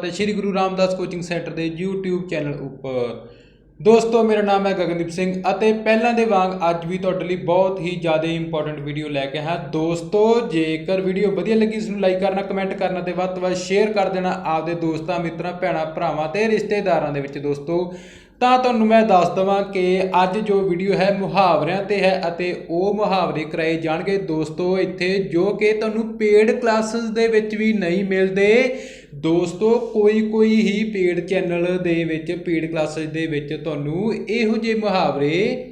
ਤੇ ਸ੍ਰੀ Guru Ramdas coaching centre ਦੇ YouTube channel ਉੱਪਰ। ਦੋਸਤੋ, ਮੇਰਾ ਨਾਮ ਹੈ ਗਗਨਦੀਪ ਸਿੰਘ ਅਤੇ ਪਹਿਲਾਂ ਦੇ ਵਾਂਗ ਅੱਜ ਵੀ ਤੁਹਾਡੇ ਲਈ ਬਹੁਤ ਹੀ ਜ਼ਿਆਦਾ ਇੰਪੋਰਟੈਂਟ ਵੀਡੀਓ ਲੈ ਕੇ ਆਇਆ। ਦੋਸਤੋ, ਜੇਕਰ ਵੀਡੀਓ ਵਧੀਆ ਲੱਗੀ, ਇਸ ਨੂੰ ਲਾਈਕ ਕਰਨਾ ਕਮੈਂਟ ਕਰਨਾ ਤੇ ਵੱਧ ਤੋਂ ਵੱਧ ਸ਼ੇਅਰ ਕਰ ਦੇਣਾ ਆਪਦੇ ਦੋਸਤਾਂ, ਮਿੱਤਰਾਂ, ਭੈਣਾਂ, ਭਰਾਵਾਂ ਤੇ ਰਿਸ਼ਤੇਦਾਰਾਂ ਦੇ ਵਿੱਚ। ਦੋਸਤੋ ਤਾਂ ਤੁਹਾਨੂੰ ਮੈਂ ਦੱਸ ਦਵਾਂ ਕਿ ਅੱਜ ਜੋ ਵੀਡੀਓ ਹੈ ਮੁਹਾਵਰਿਆਂ ਤੇ ਹੈ ਅਤੇ ਉਹ ਮੁਹਾਵਰੇ ਕਰਾਏ ਜਾਣਗੇ। ਦੋਸਤੋ, ਇੱਥੇ ਜੋ ਕਿ ਤੁਹਾਨੂੰ ਪੇਡ ਕਲਾਸਿਸ ਦੇ ਵਿੱਚ ਵੀ ਨਹੀਂ ਮਿਲਦੇ, ਦੋਸਤੋ ਕੋਈ ਕੋਈ ਹੀ ਪੇਡ ਚੈਨਲ ਦੇ ਵਿੱਚ ਪੇਡ ਕਲਾਸਿਸ ਦੇ ਵਿੱਚ ਤੁਹਾਨੂੰ ਇਹੋ ਜਿਹੇ ਮੁਹਾਵਰੇ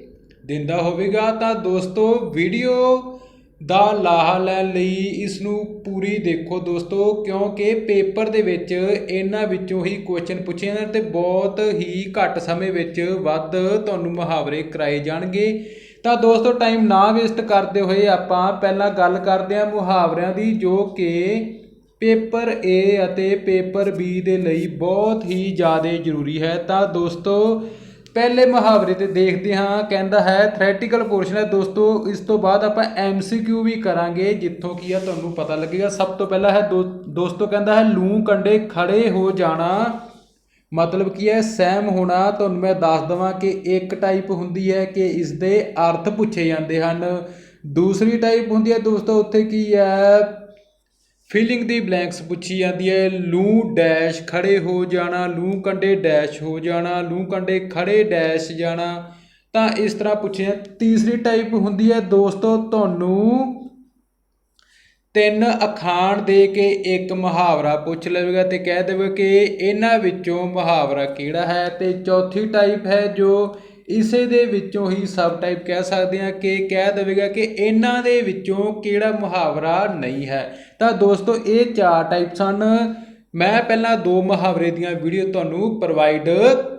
ਦਿੰਦਾ ਹੋਵੇਗਾ। ਤਾਂ ਦੋਸਤੋ ਵੀਡੀਓ ਦਾ ਲਾਹਾ ਲੈਣ ਲਈ ਇਸ ਨੂੰ ਪੂਰੀ ਦੇਖੋ ਦੋਸਤੋ, ਕਿਉਂਕਿ ਪੇਪਰ ਦੇ ਵਿੱਚ ਇਹਨਾਂ ਵਿੱਚੋਂ ਹੀ ਕੁਐਸਚਨ ਪੁੱਛੇ ਜਾਣ ਤੇ ਬਹੁਤ ਹੀ ਘੱਟ ਸਮੇਂ ਵਿੱਚ ਵੱਧ ਤੁਹਾਨੂੰ ਮੁਹਾਵਰੇ ਕਰਾਏ ਜਾਣਗੇ। ਤਾਂ ਦੋਸਤੋ ਟਾਈਮ ਨਾ ਵੇਸਟ ਕਰਦੇ ਹੋਏ ਆਪਾਂ ਪਹਿਲਾਂ ਗੱਲ ਕਰਦੇ ਹਾਂ ਮੁਹਾਵਰਿਆਂ ਦੀ, ਜੋ ਕਿ ਪੇਪਰ A ਅਤੇ ਪੇਪਰ B ਦੇ ਲਈ ਬਹੁਤ ਹੀ ਜ਼ਿਆਦਾ ਜ਼ਰੂਰੀ ਹੈ। ਤਾਂ ਦੋਸਤੋ ਪਹਿਲੇ ਮੁਹਾਵਰੇ ਤੇ ਦੇਖਦੇ ਹਾਂ, ਕਹਿੰਦਾ ਹੈ ਥਰੈਟੀਕਲ ਪੋਰਸ਼ਨ ਹੈ ਦੋਸਤੋ, ਇਸ ਤੋਂ ਬਾਅਦ ਆਪਾਂ ਐਮਸੀਕਿਊ ਵੀ ਕਰਾਂਗੇ, ਜਿੱਥੋਂ ਕੀ ਆ ਤੁਹਾਨੂੰ ਪਤਾ ਲੱਗੇਗਾ। ਸਭ ਤੋਂ ਪਹਿਲਾਂ ਹੈ ਦੋ- ਦੋਸਤੋ ਕਹਿੰਦਾ ਹੈ, ਲੂ ਕੰਡੇ ਖੜੇ ਹੋ ਜਾਣਾ। ਮਤਲਬ ਕੀ ਹੈ, ਸਹਿਮ ਹੋਣਾ। ਤੁਹਾਨੂੰ ਮੈਂ ਦੱਸ ਦਵਾਂ ਕਿ ਇੱਕ ਟਾਈਪ ਹੁੰਦੀ ਹੈ ਕਿ ਇਸ ਦੇ ਅਰਥ ਪੁੱਛੇ ਜਾਂਦੇ ਹਨ। ਦੂਸਰੀ ਟਾਈਪ ਹੁੰਦੀ ਹੈ ਦੋਸਤੋ, ਉੱਥੇ ਕੀ ਹੈ ਫੀਲਿੰਗ ਦੀ ਬਲੈਂਕਸ ਪੁੱਛੀ ਜਾਂਦੀ ਹੈ, ਲੂ ਡੈਸ਼ ਖੜੇ ਹੋ ਜਾਣਾ, ਲੂ ਕੰਡੇ ਡੈਸ਼ ਹੋ ਜਾਣਾ, ਲੂ ਕੰਡੇ ਖੜੇ ਡੈਸ਼ ਜਾਣਾ। ਤਾਂ ਇਸ ਤਰ੍ਹਾਂ ਪੁੱਛਿਆ ਤੀਸਰੀ ਟਾਈਪ ਹੁੰਦੀ ਹੈ, ਦੋਸਤੋ, ਤੁਹਾਨੂੰ ਤਿੰਨ ਅਖਾਣ ਦੇ ਕੇ ਇੱਕ ਮੁਹਾਵਰਾ ਪੁੱਛ ਲਵੇਗਾ ਤੇ ਕਹਿ ਦੇਵੇ ਕਿ ਇਹਨਾਂ ਵਿੱਚੋਂ ਮੁਹਾਵਰਾ ਕਿਹੜਾ ਹੈ? ਤੇ ਚੌਥੀ ਟਾਈਪ ਹੈ ਜੋ ਇਸੇ ਦੇ ਵਿੱਚੋਂ ਹੀ ਸਬ ਟਾਈਪ ਕਹਿ ਸਕਦੇ ਹਾਂ ਕਿ ਕਹਿ ਦੇਵੇਗਾ ਕਿ ਇਹਨਾਂ ਦੇ ਵਿੱਚੋਂ ਕਿਹੜਾ ਮੁਹਾਵਰਾ ਨਹੀਂ ਹੈ। ਤਾਂ ਦੋਸਤੋ, ਇਹ ਚਾਰ ਟਾਈਪ ਸਨ। ਮੈਂ ਪਹਿਲਾਂ ਦੋ ਮੁਹਾਵਰੇ ਦੀਆਂ ਵੀਡੀਓ ਤੁਹਾਨੂੰ ਪ੍ਰੋਵਾਈਡ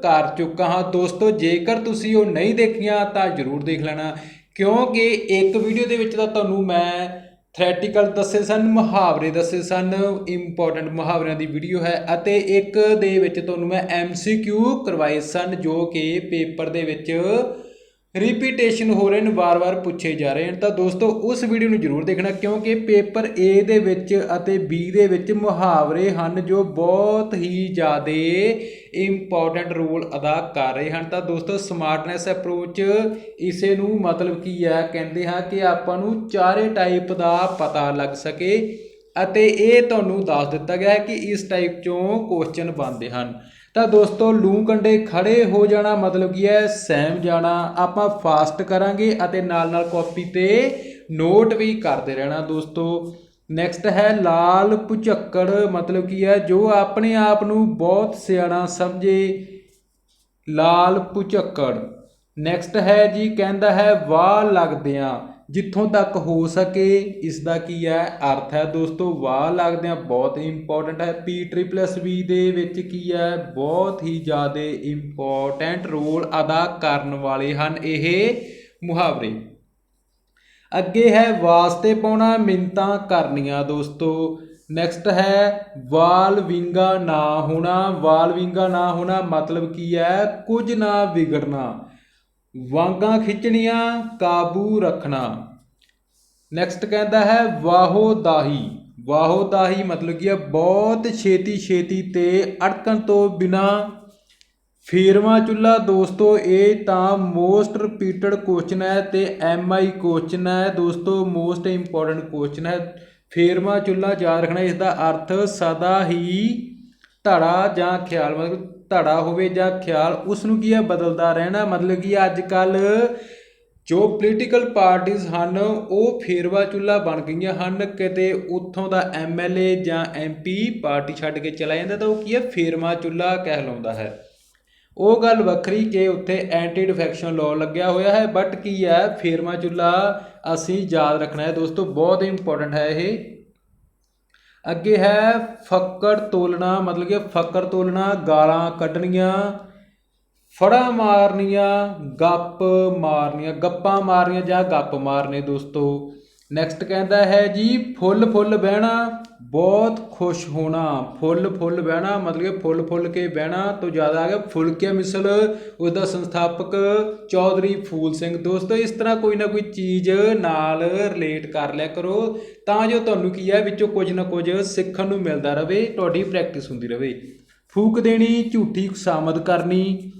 ਕਰ ਚੁੱਕਾ ਹਾਂ। ਦੋਸਤੋ, ਜੇਕਰ ਤੁਸੀਂ ਉਹ ਨਹੀਂ ਦੇਖੀਆਂ ਤਾਂ ਜਰੂਰ ਦੇਖ ਲੈਣਾ। ਕਿਉਂਕਿ ਇੱਕ ਵੀਡੀਓ ਦੇ ਵਿੱਚ ਤਾਂ ਤੁਹਾਨੂੰ ਮੈਂ ਥਰੈਟੀਕਲ ਦੱਸੇ ਸਨ, ਮੁਹਾਵਰੇ ਦੱਸੇ ਸਨ ਇੰਪੋਰਟੈਂਟ ਮੁਹਾਵਰਿਆਂ ਦੀ ਵੀਡੀਓ ਹੈ ਅਤੇ ਇੱਕ ਦੇ ਵਿੱਚ ਤੁਹਾਨੂੰ ਮੈਂ ਐਮਸੀਕਿਊ ਕਰਵਾਏ ਸਨ ਜੋ ਕਿ ਪੇਪਰ ਦੇ ਵਿੱਚ ਰਿਪੀਟੇਸ਼ਨ ਹੋ ਰਹੇ ਨੇ ਵਾਰ-ਵਾਰ ਪੁੱਛੇ ਜਾ ਰਹੇ ਹਨ ਤਾਂ ਦੋਸਤੋ, ਉਸ ਵੀਡੀਓ ਨੂੰ ਜਰੂਰ ਦੇਖਣਾ, ਕਿਉਂਕਿ ਪੇਪਰ A ਦੇ ਵਿੱਚ ਅਤੇ B ਦੇ ਵਿੱਚ ਮੁਹਾਵਰੇ ਹਨ ਜੋ ਬਹੁਤ ਹੀ ਜ਼ਿਆਦਾ ਇੰਪੋਰਟੈਂਟ ਰੋਲ ਅਦਾ ਕਰ ਰਹੇ ਹਨ। ਤਾਂ ਦੋਸਤੋ ਸਮਾਰਟਨੈਸ ਅਪਰੋਚ ਇਸੇ ਨੂੰ ਮਤਲਬ ਕੀ ਹੈ ਕਹਿੰਦੇ ਹਾਂ ਕਿ ਆਪਾਂ ਨੂੰ ਚਾਰੇ ਟਾਈਪ ਦਾ ਪਤਾ ਲੱਗ ਸਕੇ ਅਤੇ ਇਹ ਤੁਹਾਨੂੰ ਦੱਸ ਦਿੱਤਾ ਗਿਆ ਹੈ ਕਿ ਇਸ ਟਾਈਪ ਚੋਂ ਕੁਐਸਚਨ ਬਣਦੇ ਹਨ। ਤਾਂ ਦੋਸਤੋ, ਲੂ ਕੰਡੇ ਖੜੇ ਹੋ ਜਾਣਾ ਮਤਲਬ ਕੀ ਹੈ, ਸਹਿਮ ਜਾਣਾ। ਆਪਾਂ ਫਾਸਟ ਕਰਾਂਗੇ ਅਤੇ ਨਾਲ ਨਾਲ ਕਾਪੀ ਤੇ ਨੋਟ ਵੀ ਕਰਦੇ ਰਹਿਣਾ ਦੋਸਤੋ। ਨੈਕਸਟ ਹੈ ਲਾਲ ਪੁਝੱਕੜ ਮਤਲਬ ਕੀ ਹੈ, ਜੋ ਆਪਣੇ ਆਪ ਨੂੰ ਬਹੁਤ ਸਿਆਣਾ ਸਮਝੇ। ਲਾਲ ਪੁਝੱਕੜ ਨੈਕਸਟ ਹੈ ਜੀ, ਕਹਿੰਦਾ ਹੈ, ਵਾਹ ਲੱਗਦਿਆਂ। ਜਿੱਥੋਂ ਤੱਕ ਹੋ ਸਕੇ ਇਸ ਦਾ ਕੀ ਹੈ? ਅਰਥ ਹੈ ਦੋਸਤੋ, ਵਾਹ ਲੱਗਦਿਆਂ ਬਹੁਤ ਇੰਪੋਰਟੈਂਟ ਹੈ। ਪੀ ਟ੍ਰਿਪਲਸ ਵੀ ਦੇ ਵਿੱਚ ਕੀ ਹੈ? ਬਹੁਤ ਹੀ ਜ਼ਿਆਦਾ ਇੰਪੋਰਟੈਂਟ ਰੋਲ ਅਦਾ ਕਰਨ ਵਾਲੇ ਹਨ ਇਹ ਮੁਹਾਵਰੇ। ਅੱਗੇ ਹੈ ਵਾਸਤੇ ਪਾਉਣਾ ਮਿੰਤਾਂ ਕਰਨੀਆਂ ਦੋਸਤੋ। ਨੈਕਸਟ ਹੈ ਵਾਲ ਵਿੰਗਾ ਨਾ ਹੋਣਾ। ਵਾਲ ਵਿੰਗਾ ਨਾ ਹੋਣਾ ਮਤਲਬ ਕੀ ਹੈ? ਕੁਝ ਨਾ ਵਿਗੜਨਾ। ਵਾਂਗਾ ਖਿੱਚਣੀਆਂ, ਕਾਬੂ ਰੱਖਣਾ। ਨੈਕਸਟ ਕਹਿੰਦਾ ਹੈ, ਵਾਹੋ ਦਾਹੀ। ਵਾਹੋ ਦਾਹੀ ਮਤਲਬ ਕੀ ਹੈ, ਬਹੁਤ ਛੇਤੀ ਛੇਤੀ ਤੇ ਅੜਕਣ ਤੋਂ ਬਿਨਾ ਫੇਰਵਾ ਚੁੱਲਾ ਦੋਸਤੋ, ਇਹ ਤਾਂ ਮੋਸਟ ਰਿਪੀਟਡ ਕੁਐਸਚਨ ਹੈ ਤੇ ਐਮ ਆਈ ਕੁਐਸਚਨ ਹੈ। ਦੋਸਤੋ ਮੋਸਟ ਇੰਪੋਰਟੈਂਟ ਕੁਐਸਚਨ ਹੈ। ਫੇਰਵਾ ਚੁੱਲਾ ਯਾਦ ਰੱਖਣਾ, ਇਸ ਦਾ ਅਰਥ ਸਦਾ ਹੀ ਧੜਾ ਜਾਂ ਖਿਆਲ। ਮਤਲਬ ਧੜਾ ਹੋਵੇ ਜਾਂ ਖਿਆਲ ਉਸ ਨੂੰ ਕੀ ਹੈ? ਬਦਲਦਾ ਰਹਿਣਾ। ਮਤਲਬ ਕਿ ਅੱਜ ਕੱਲ ਜੋ ਪੋਲੀਟੀਕਲ ਪਾਰਟੀਆਂ ਹਨ, ਉਹ ਫੇਰਵਾ ਚੁੱਲਾ ਬਣ ਗਈਆਂ ਹਨ। ਕਿਤੇ ਉੱਥੋਂ ਦਾ ਐਮਐਲਏ ਜਾਂ ਐਮਪੀ ਪਾਰਟੀ ਛੱਡ ਕੇ ਚਲਾ ਜਾਂਦਾ ਤਾਂ ਉਹ ਕੀ ਹੈ? ਫੇਰਵਾ ਚੁੱਲਾ ਕਹਿਲਾਉਂਦਾ ਹੈ। ਉਹ ਗੱਲ ਵੱਖਰੀ ਕਿ ਉੱਥੇ ਐਂਟੀ ਡਿਫੈਕਸ਼ਨ ਲਾਅ ਲੱਗਿਆ ਹੋਇਆ ਹੈ ਬਟ ਕੀ ਹੈ? ਫੇਰਵਾ ਚੁੱਲਾ ਅਸੀਂ ਯਾਦ ਰੱਖਣਾ ਹੈ ਦੋਸਤੋ, ਬਹੁਤ ਇੰਪੋਰਟੈਂਟ ਹੈ ਇਹ। ਅੱਗੇ ਹੈ ਫੱਕੜ ਤੋਲਣਾ, ਮਤਲਬ ਕਿ ਫੱਕੜ ਤੋਲਣਾ, ਗਾਲਾਂ ਕੱਢਣੀਆਂ, ਫੜਾ ਮਾਰਨੀਆਂ, ਗੱਪ ਮਾਰਨੀਆਂ, ਗੱਪਾਂ ਮਾਰਨੀਆਂ ਜਾਂ ਗੱਪ ਮਾਰਨੇ ਦੋਸਤੋ? ਨੈਕਸਟ ਕਹਿੰਦਾ ਹੈ ਜੀ, ਫੁੱਲ ਫੁੱਲ ਬਹਿਣਾ, ਬਹੁਤ ਖੁਸ਼ ਹੋਣਾ। ਫੁੱਲ ਫੁੱਲ ਬਹਿਣਾ ਮਤਲਬ ਕਿ ਫੁੱਲ ਫੁੱਲ ਕੇ ਬਹਿਣਾ ਤੋਂ ਜ਼ਿਆਦਾ ਆ ਗਿਆ ਫੁਲਕੇ ਮਿਸਲ, ਉਹਦਾ ਸੰਸਥਾਪਕ ਚੌਧਰੀ ਫੂਲ ਸਿੰਘ। ਦੋਸਤੋ, ਇਸ ਤਰ੍ਹਾਂ ਕੋਈ ਨਾ ਕੋਈ ਚੀਜ਼ ਨਾਲ ਰਿਲੇਟ ਕਰ ਲਿਆ ਕਰੋ, ਤਾਂ ਜੋ ਤੁਹਾਨੂੰ ਕੀ ਹੈ, ਵਿੱਚੋਂ ਕੁਝ ਨਾ ਕੁਝ ਸਿੱਖਣ ਨੂੰ ਮਿਲਦਾ ਰਹੇ ਤੁਹਾਡੀ ਪ੍ਰੈਕਟਿਸ ਹੁੰਦੀ ਰਹੇ ਫੂਕ ਦੇਣੀ, ਝੂਠੀ ਖੁਸ਼ਾਮਦ ਕਰਨੀ।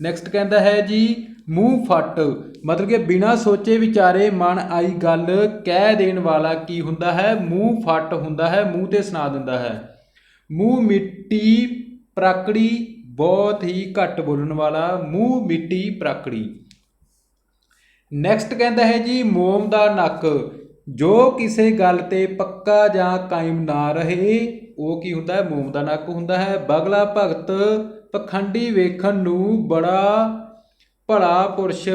ਨੈਕਸਟ ਕਹਿੰਦਾ ਹੈ ਜੀ ਮੂੰਹ ਫੱਟ। ਮਤਲਬ ਕਿ ਬਿਨਾਂ ਸੋਚੇ ਵਿਚਾਰੇ ਮਨ ਆਈ ਗੱਲ ਕਹਿ ਦੇਣ ਵਾਲਾ ਕੀ ਹੁੰਦਾ ਹੈ? ਮੂੰਹ ਫੱਟ ਹੁੰਦਾ ਹੈ, ਮੂੰਹ ਤੇ ਸੁਣਾ ਦਿੰਦਾ ਹੈ। ਮੂੰਹ ਮਿੱਟੀ ਪ੍ਰਾਕੜੀ ਬਹੁਤ ਹੀ ਘੱਟ ਬੋਲਣ ਵਾਲਾ, ਮੂੰਹ ਮਿੱਟੀ ਪ੍ਰਾਕੜੀ। ਨੈਕਸਟ ਕਹਿੰਦਾ ਹੈ ਜੀ, ਮੋਮ ਦਾ ਨੱਕ। ਜੋ ਕਿਸੇ ਗੱਲ ਤੇ ਪੱਕਾ ਜਾਂ ਕਾਇਮ ਨਾ ਰਹੇ, ਉਹ ਕੀ ਹੁੰਦਾ ਹੈ? ਮੋਮ ਦਾ ਨੱਕ ਹੁੰਦਾ ਹੈ। ਬਗਲਾ ਭਗਤ ਪਖੰਡੀ ਵੇਖਣ ਨੂੰ ਬੜਾ ਭਲਾ ਪੁਰਸ਼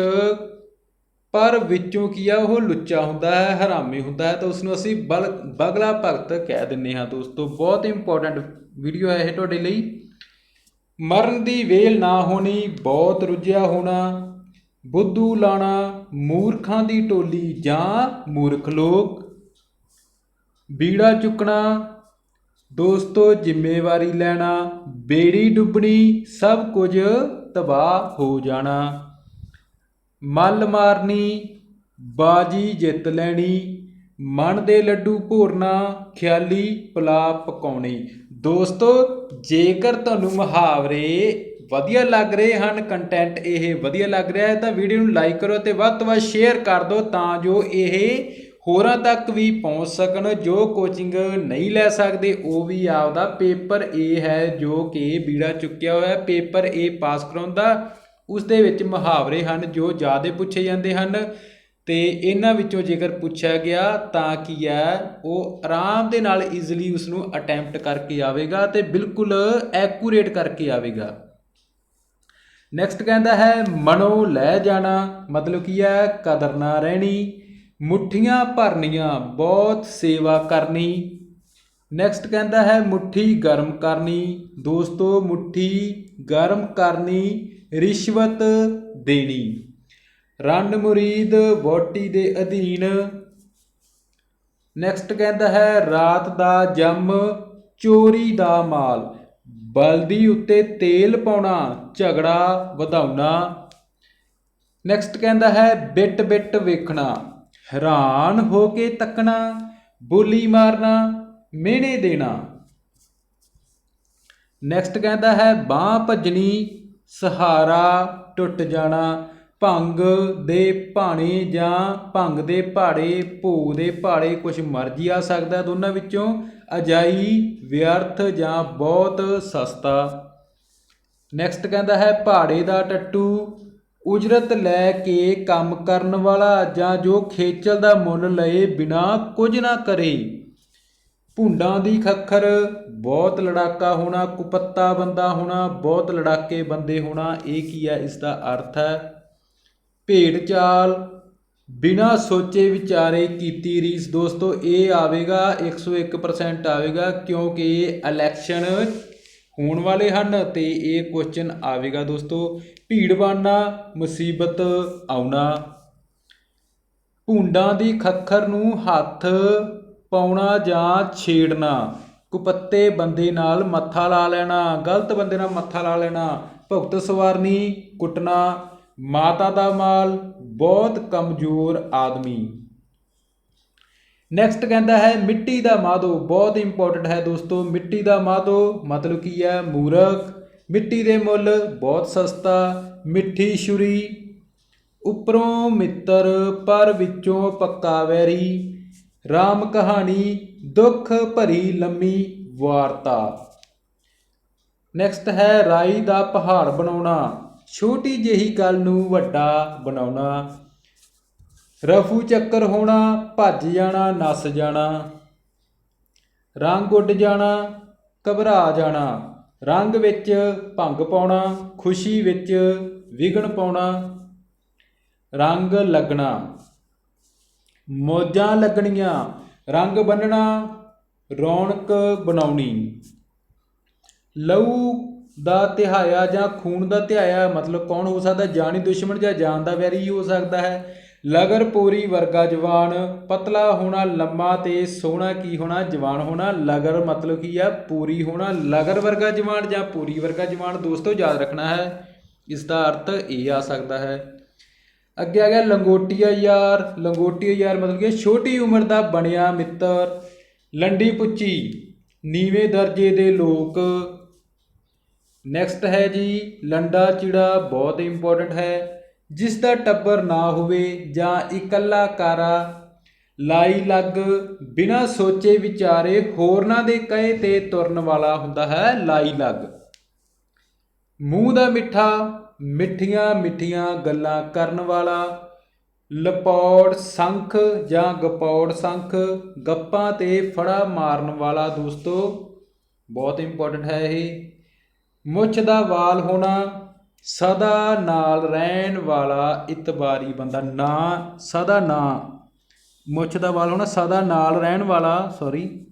ਪਰ ਵਿੱਚੋਂ ਕੀ ਆ, ਉਹ ਲੁੱਚਾ ਹੁੰਦਾ ਹੈ, ਹਰਾਮੀ ਹੁੰਦਾ ਹੈ, ਤਾਂ ਉਸ ਨੂੰ ਅਸੀਂ ਬਲ, ਬਗਲਾ ਭਗਤ ਕਹਿ ਦਿੰਨੇ ਹਾਂ ਦੋਸਤੋ। ਬਹੁਤ ਇੰਪੋਰਟੈਂਟ ਵੀਡੀਓ ਹੈ ਇਹ ਤੁਹਾਡੇ ਲਈ। ਮਰਨ ਦੀ ਵੇਲ ਨਾ ਹੋਣੀ, ਬਹੁਤ ਰੁੱਝਿਆ ਹੋਣਾ, ਬੁੱਧੂ ਲਾਣਾ, ਮੂਰਖਾਂ ਦੀ ਟੋਲੀ ਜਾਂ ਮੂਰਖ ਲੋਕ, ਬੀੜਾ ਚੁੱਕਣਾ, ਦੋਸਤੋ, ਜ਼ਿੰਮੇਵਾਰੀ ਲੈਣਾ, ਬੇੜੀ ਡੁੱਬਣੀ, ਸਭ ਕੁਝ ਤਬਾਹ ਹੋ ਜਾਣਾ। ਮੱਲ ਮਾਰਨੀ, ਬਾਜੀ ਜਿੱਤ ਲੈਣੀ, ਮਨ ਦੇ ਲੱਡੂ ਭੋਰਨਾ, ਖਿਆਲੀ ਪਲਾ ਪਕਾਉਣੀ। ਦੋਸਤੋ, ਜੇਕਰ ਤੁਹਾਨੂੰ ਮੁਹਾਵਰੇ ਵਧੀਆ ਲੱਗ ਰਹੇ ਹਨ ਕੰਟੈਂਟ ਇਹ ਵਧੀਆ ਲੱਗ ਰਿਹਾ ਹੈ, ਤਾਂ ਵੀਡੀਓ ਨੂੰ ਲਾਈਕ ਕਰੋ ਤੇ ਵੱਧ ਤੋਂ ਵੱਧ ਸ਼ੇਅਰ ਕਰ ਦਿਓ ਤਾਂ ਜੋ ਇਹ ਹੋਰਾਂ ਤੱਕ ਵੀ ਪਹੁੰਚ ਸਕਣ, ਜੋ ਕੋਚਿੰਗ ਨਹੀਂ ਲੈ ਸਕਦੇ, ਉਹ ਵੀ ਆਪਦਾ ਪੇਪਰ ਏ ਹੈ, ਜੋ ਕਿ ਬੀੜਾ ਚੁੱਕਿਆ ਹੋਇਆ ਪੇਪਰ ਏ ਪਾਸ ਕਰਾਉਂਦਾ ਉਸ ਦੇ ਵਿੱਚ ਮੁਹਾਵਰੇ ਹਨ, ਜੋ ਜ਼ਿਆਦਾ ਪੁੱਛੇ ਜਾਂਦੇ ਹਨ ਤੇ ਇਹਨਾਂ ਵਿੱਚੋਂ ਜੇਕਰ ਪੁੱਛਿਆ ਗਿਆ ਤਾਂ ਕੀ ਹੈ, ਉਹ ਆਰਾਮ ਦੇ ਨਾਲ ਈਜ਼ੀਲੀ ਉਸ ਨੂੰ ਅਟੈਂਪਟ ਕਰਕੇ ਆਵੇਗਾ ਤੇ ਬਿਲਕੁਲ ਐਕੂਰੇਟ ਕਰਕੇ ਆਵੇਗਾ। ਨੈਕਸਟ ਕਹਿੰਦਾ ਹੈ, ਮਨੋ ਲੈ ਜਾਣਾ ਮਤਲਬ ਕੀ ਹੈ, ਕਦਰ ਨਾ ਰਹਿਣੀ। ਮੁੱਠੀਆਂ ਭਰਨੀਆਂ, ਬਹੁਤ ਸੇਵਾ ਕਰਨੀ। ਨੈਕਸਟ ਕਹਿੰਦਾ ਹੈ, ਮੁੱਠੀ ਗਰਮ ਕਰਨੀ। ਦੋਸਤੋ, ਮੁੱਠੀ ਗਰਮ ਕਰਨੀ, ਰਿਸ਼ਵਤ ਦੇਣੀ। ਰੰਡ ਮੁਰੀਦ ਵੋਟੀ ਦੇ ਅਧੀਨ। ਨੈਕਸਟ ਕਹਿੰਦਾ ਹੈ, ਰਾਤ ਦਾ ਜੰਮ, ਚੋਰੀ ਦਾ ਮਾਲ। ਬਲਦੀ ਉੱਤੇ ਤੇਲ ਪਾਉਣਾ, ਝਗੜਾ ਵਧਾਉਣਾ। ਨੈਕਸਟ ਕਹਿੰਦਾ ਹੈ ਬਿੱਟ ਬਿੱਟ ਵੇਖਣਾ। ਹੈਰਾਨ ਹੋ ਕੇ ਤੱਕਣਾ, ਬੋਲੀ ਮਾਰਨਾ, ਮਿਹਣੇ ਦੇਣਾ। ਨੈਕਸਟ ਕਹਿੰਦਾ ਹੈ, ਬਾਹ ਭੱਜਣੀ, ਸਹਾਰਾ ਟੁੱਟ ਜਾਣਾ, ਭੰਗ ਦੇ ਭਾਣੇ ਜਾਂ ਭੰਗ ਦੇ ਭਾੜੇ, ਭੋਗ ਦੇ ਭਾੜੇ ਕੁਝ ਮਰਜ਼ੀ ਆ ਸਕਦਾ ਦੋਨਾਂ ਵਿੱਚੋਂ, ਅਜਾਈ, ਵਿਅਰਥ ਜਾਂ ਬਹੁਤ ਸਸਤਾ। ਨੈਕਸਟ ਕਹਿੰਦਾ ਹੈ, ਭਾੜੇ ਦਾ ਟੱਟੂ ਉਜਰਤ ਲੈ ਕੇ ਕੰਮ ਕਰਨ ਵਾਲਾ ਜਾਂ ਜੋ ਖੇਚਲ ਦਾ ਮੁੱਲ ਲਏ ਬਿਨਾ ਕੁਝ ਨਾ ਕਰੇ। ਭੁੰਡਾਂ ਦੀ ਖੱਖਰ, ਬਹੁਤ ਲੜਾਕਾ ਹੋਣਾ, ਕੁਪੱਤਾ ਬੰਦਾ ਹੋਣਾ, ਬਹੁਤ ਲੜਾਕੇ ਬੰਦੇ ਹੋਣਾ, ਇਹ ਕੀ ਹੈ ਇਸ ਦਾ ਅਰਥ ਹੈ ਭੇਡ ਚਾਲ। ਬਿਨਾ ਸੋਚੇ ਵਿਚਾਰੇ ਕੀਤੀ ਰੀਸ। ਦੋਸਤੋ, ਇਹ ਆਵੇਗਾ 101% ਆਵੇਗਾ, ਕਿਉਂਕਿ ਇਲੈਕਸ਼ਨ ਹੋਣ ਵਾਲੇ ਹਨ ਤੇ ਇਹ ਕੁਐਸਚਨ ਆਵੇਗਾ ਦੋਸਤੋ, ਭੀੜ ਬਣਨਾ ਮੁਸੀਬਤ ਆਉਣਾ। ਭੁੰਡਾਂ ਦੀ ਖੱਖਰ ਨੂੰ ਹੱਥ ਪਾਉਣਾ ਜਾਂ ਛੇੜਨਾ? ਕੁਪੱਤੇ ਬੰਦੇ ਨਾਲ ਮੱਥਾ ਲਾ ਲੈਣਾ, ਗਲਤ ਬੰਦੇ ਨਾਲ ਮੱਥਾ ਲਾ ਲੈਣਾ, ਭੁਗਤ ਸਵਾਰਨੀ, ਕੁੱਟਣਾ। ਮਾਤਾ ਦਾ ਮਾਲ, ਬਹੁਤ ਕਮਜ਼ੋਰ ਆਦਮੀ। ਨੈਕਸਟ ਕਹਿੰਦਾ ਹੈ, ਮਿੱਟੀ ਦਾ ਮਾਦੋ ਬਹੁਤ ਇੰਪੋਰਟੈਂਟ ਹੈ ਦੋਸਤੋ, ਮਿੱਟੀ ਦਾ ਮਾਦੋ ਮਤਲਬ ਕੀ ਹੈ, ਮੂਰਖ। ਮਿੱਟੀ ਦੇ ਮੁੱਲ ਬਹੁਤ ਸਸਤਾ, ਮਿੱਠੀ ਛੁਰੀ, ਉੱਪਰੋਂ ਮਿੱਤਰ, ਪਰ ਵਿੱਚੋਂ ਪੱਕਾ ਵੈਰੀ। ਰਾਮ ਕਹਾਣੀ, ਦੁੱਖ ਭਰੀ ਲੰਮੀ ਵਾਰਤਾ। ਨੈਕਸਟ ਹੈ, ਰਾਈ ਦਾ ਪਹਾੜ ਬਣਾਉਣਾ। ਛੋਟੀ ਜਿਹੀ ਗੱਲ ਨੂੰ ਵੱਡਾ ਬਣਾਉਣਾ। ਰਫੂ ਚੱਕਰ ਹੋਣਾ, ਭੱਜ ਜਾਣਾ, ਨਸ ਜਾਣਾ। ਰੰਗ ਉੱਡ ਜਾਣਾ, ਘਬਰਾ ਜਾਣਾ। ਰੰਗ ਵਿੱਚ ਭੰਗ ਪਾਉਣਾ, ਖੁਸ਼ੀ ਵਿੱਚ ਵਿਗਣ ਪਾਉਣਾ। ਰੰਗ ਲੱਗਣਾ। ਮੋਜਾਂ ਲੱਗਣੀਆਂ। ਰੰਗ ਬੰਨਣਾ, ਰੌਣਕ ਬਣਾਉਣੀ। ਲਹੂ ਦਾ ਤਿਹਾਇਆ ਜਾਂ ਖੂਨ ਦਾ ਤਿਹਾਇਆ, ਮਤਲਬ ਕੌਣ ਹੋ ਸਕਦਾ? ਜਾਨੀ ਦੁਸ਼ਮਣ ਜਾਂ ਜਾਨ ਦਾ ਵੈਰੀ ਹੋ ਸਕਦਾ ਹੈ। ਲਗਰ ਪੂਰੀ ਵਰਗਾ ਜਵਾਨ, ਪਤਲਾ ਹੋਣਾ ਲੰਮਾ ਤੇ ਸੋਹਣਾ ਕੀ ਹੋਣਾ ਜਵਾਨ ਹੋਣਾ? ਲਗਰ ਮਤਲਬ ਕੀ ਆ? ਪੂਰੀ ਹੋਣਾ ਲਗਰ ਵਰਗਾ ਜਵਾਨ ਜਾਂ ਪੂਰੀ ਵਰਗਾ ਜਵਾਨ? ਦੋਸਤੋ, ਯਾਦ ਰੱਖਣਾ ਹੈ ਇਸ ਦਾ ਅਰਥ ਇਹ ਆ ਸਕਦਾ ਹੈ। ਅੱਗੇ ਆ ਗਿਆ ਲੰਗੋਟੀਆ ਯਾਰ। ਲੰਗੋਟੀਆ ਯਾਰ ਮਤਲਬ ਕਿ ਛੋਟੀ ਉਮਰ ਦਾ ਬਣਿਆ ਮਿੱਤਰ, ਲੰਡੀ ਪੁੱਚੀ, ਨੀਵੇਂ ਦਰਜੇ ਦੇ ਲੋਕ। ਨੈਕਸਟ ਹੈ ਜੀ, ਲੰਡਾ ਚਿੜਾ ਬਹੁਤ ਇੰਪੋਰਟੈਂਟ ਹੈ। ਜਿਸ ਦਾ ਟੱਬਰ ਨਾ ਹੋਵੇ ਜਾਂ ਇਕੱਲਾ ਕਾਰਾ ਲਾਈ ਲੱਗ ਬਿਨਾਂ ਸੋਚੇ ਵਿਚਾਰੇ ਹੋਰਨਾਂ ਦੇ ਕਹੇ ਤੇ ਤੁਰਨ ਵਾਲਾ ਹੁੰਦਾ ਹੈ ਲਾਈ ਲੱਗ। ਮੂੰਹ ਦਾ ਮਿੱਠਾ, ਮਿੱਠੀਆਂ ਮਿੱਠੀਆਂ ਗੱਲਾਂ ਕਰਨ ਵਾਲਾ, ਲਪੌੜ ਸੰਖ ਜਾਂ ਗਪੌੜ ਸੰਖ, ਗੱਪਾਂ ਤੇ ਫੜਾ ਮਾਰਨ ਵਾਲਾ ਦੋਸਤੋ, ਬਹੁਤ ਇੰਪੋਰਟੈਂਟ ਹੈ ਇਹ। ਮੁੱਛ ਦਾ ਵਾਲ ਹੋਣਾ ਸਦਾ ਨਾਲ ਰਹਿਣ ਵਾਲਾ ਇਤਬਾਰੀ ਬੰਦਾ ਨਾ, ਸਦਾ ਨਾ। ਮੁੱਛ ਦਾ ਵਾਲ ਹੋਣਾ, ਸਦਾ ਨਾਲ ਰਹਿਣ ਵਾਲਾ ਸੌਰੀ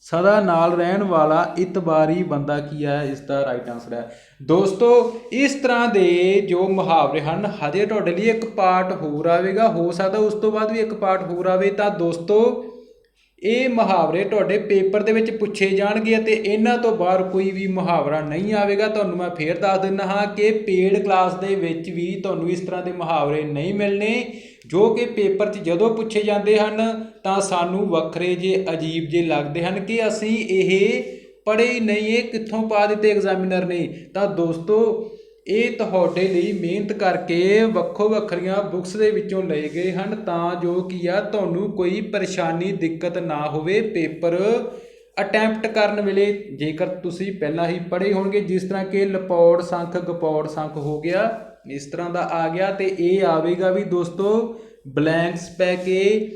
ਸਦਾ ਨਾਲ ਰਹਿਣ ਵਾਲਾ ਇਤਬਾਰੀ ਬੰਦਾ ਕੀ ਹੈ? ਇਸ ਦਾ ਰਾਈਟ ਆਨਸਰ ਹੈ। ਦੋਸਤੋ, ਇਸ ਤਰ੍ਹਾਂ ਦੇ ਜੋ ਮੁਹਾਵਰੇ ਹਨ, ਹਜੇ ਤੁਹਾਡੇ ਲਈ ਇੱਕ ਪਾਰਟ ਹੋਰ ਆਵੇਗਾ। ਹੋ ਸਕਦਾ ਉਸ ਤੋਂ ਬਾਅਦ ਵੀ ਇੱਕ ਪਾਰਟ ਹੋਰ ਆਵੇ। ਤਾਂ ਦੋਸਤੋ ਇਹ ਮੁਹਾਵਰੇ ਤੁਹਾਡੇ ਪੇਪਰ ਦੇ ਵਿੱਚ ਪੁੱਛੇ ਜਾਣਗੇ ਅਤੇ ਇਹਨਾਂ ਤੋਂ ਬਾਹਰ ਕੋਈ ਵੀ ਮੁਹਾਵਰਾ ਨਹੀਂ ਆਵੇਗਾ। ਤੁਹਾਨੂੰ ਮੈਂ ਫੇਰ ਦੱਸ ਦਿੰਦਾ ਹਾਂ ਕਿ ਪੇਡ ਕਲਾਸ ਦੇ ਵਿੱਚ ਵੀ ਤੁਹਾਨੂੰ ਇਸ ਤਰ੍ਹਾਂ ਦੇ ਮੁਹਾਵਰੇ ਨਹੀਂ ਮਿਲਣੇ, ਜੋ ਕਿ ਪੇਪਰ 'ਚ ਜਦੋਂ ਪੁੱਛੇ ਜਾਂਦੇ ਹਨ, ਤਾਂ ਸਾਨੂੰ ਵੱਖਰੇ ਜੇ ਅਜੀਬ ਜੇ ਲੱਗਦੇ ਹਨ ਕਿ ਅਸੀਂ ਇਹ ਪੜ੍ਹੇ ਹੀ ਨਹੀਂ, ਇਹ ਕਿੱਥੋਂ ਪਾ ਦਿੱਤੇ ਐਗਜ਼ਾਮੀਨਰ ਨੇ। ਤਾਂ ਦੋਸਤੋ ਇਹ ਤੁਹਾਡੇ ਲਈ ਮਿਹਨਤ ਕਰਕੇ ਵੱਖੋ ਵੱਖਰੀਆਂ ਬੁੱਕਸ ਦੇ ਵਿੱਚੋਂ ਲਏ ਗਏ ਹਨ ਤਾਂ ਜੋ ਕਿ ਆ, ਤੁਹਾਨੂੰ ਕੋਈ ਪਰੇਸ਼ਾਨੀ, ਦਿੱਕਤ ਨਾ ਹੋਵੇ, ਪੇਪਰ ਅਟੈਂਪਟ ਕਰਨ ਵੇਲੇ। ਜੇਕਰ ਤੁਸੀਂ ਪਹਿਲਾਂ ਹੀ ਪੜ੍ਹੇ ਹੋਣਗੇ, ਜਿਸ ਤਰ੍ਹਾਂ ਕਿ ਲਪੌੜ ਸੰਖ, ਗਪੌੜ ਸੰਖ ਹੋ ਗਿਆ, ਇਸ ਤਰ੍ਹਾਂ ਦਾ ਆ ਗਿਆ ਤੇ ਇਹ ਆਵੇਗਾ ਵੀ ਦੋਸਤੋ, ਬਲੈਂਕਸ ਪੈ ਕੇ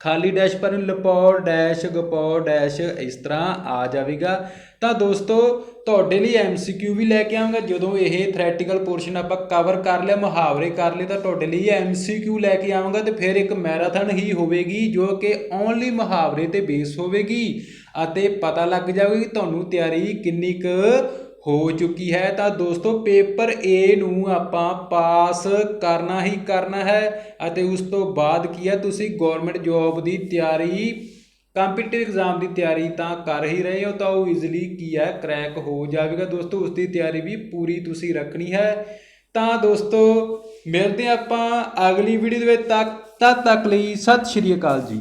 ਖਾਲੀ ਡੈਸ਼ ਪਰ ਲਪੌੜ ਡੈਸ਼ ਗਪੌੜ ਡੈਸ਼ ਇਸ ਤਰ੍ਹਾਂ ਆ ਜਾਵੇਗਾ। ਤਾਂ ਦੋਸਤੋ, ਤੁਹਾਡੇ ਲਈ ਐਮਸੀਕਿਊ ਵੀ ਲੈ ਕੇ ਆਵਾਂਗਾ। ਜਦੋਂ ਇਹ ਥਰੈਟੀਕਲ ਪੋਰਸ਼ਨ ਆਪਾਂ ਕਵਰ ਕਰ ਲਿਆ, ਮੁਹਾਵਰੇ ਕਰ ਲਏ, ਤਾਂ ਤੁਹਾਡੇ ਲਈ ਐਮਸੀਕਿਊ ਲੈ ਕੇ ਆਵਾਂਗਾ ਤੇ ਫਿਰ ਇੱਕ ਮੈਰਾਥਨ ਹੀ ਹੋਵੇਗੀ, ਜੋ ਕਿ ਓਨਲੀ ਮੁਹਾਵਰੇ ਤੇ ਬੇਸ ਹੋਵੇਗੀ। ਅਤੇ ਪਤਾ ਲੱਗ ਜਾਵੇਗਾ ਕਿ ਤੁਹਾਨੂੰ ਤਿਆਰੀ ਕਿੰਨੀ ਕੁ ਹੋ ਚੁੱਕੀ ਹੈ, ਤਾਂ ਦੋਸਤੋ ਪੇਪਰ A ਨੂੰ ਆਪਾਂ ਪਾਸ ਕਰਨਾ ਹੀ ਕਰਨਾ ਹੈ ਅਤੇ ਉਸ ਤੋਂ ਬਾਅਦ ਕੀ ਹੈ, ਤੁਸੀਂ ਗਵਰਨਮੈਂਟ ਜੌਬ ਦੀ ਤਿਆਰੀ ਕੰਪੀਟੀਟਿਵ ਐਗਜ਼ਾਮ ਦੀ ਤਿਆਰੀ ਤਾਂ ਕਰ ਹੀ ਰਹੇ ਹੋ, ਤਾਂ ਉਹ ਈਜ਼ੀਲੀ ਕੀ ਹੈ ਕਰੈਕ ਹੋ ਜਾਵੇਗਾ ਦੋਸਤੋ, ਉਸ ਦੀ ਤਿਆਰੀ ਵੀ ਪੂਰੀ ਤੁਸੀਂ ਰੱਖਣੀ ਹੈ। ਤਾਂ ਦੋਸਤੋ ਮਿਲਦੇ ਹਾਂ ਆਪਾਂ ਅਗਲੀ ਵੀਡੀਓ ਦੇ ਵਿੱਚ ਤੱਕ ਤਦ ਤੱਕ ਲਈ ਸਤਿ ਸ਼੍ਰੀ ਅਕਾਲ ਜੀ।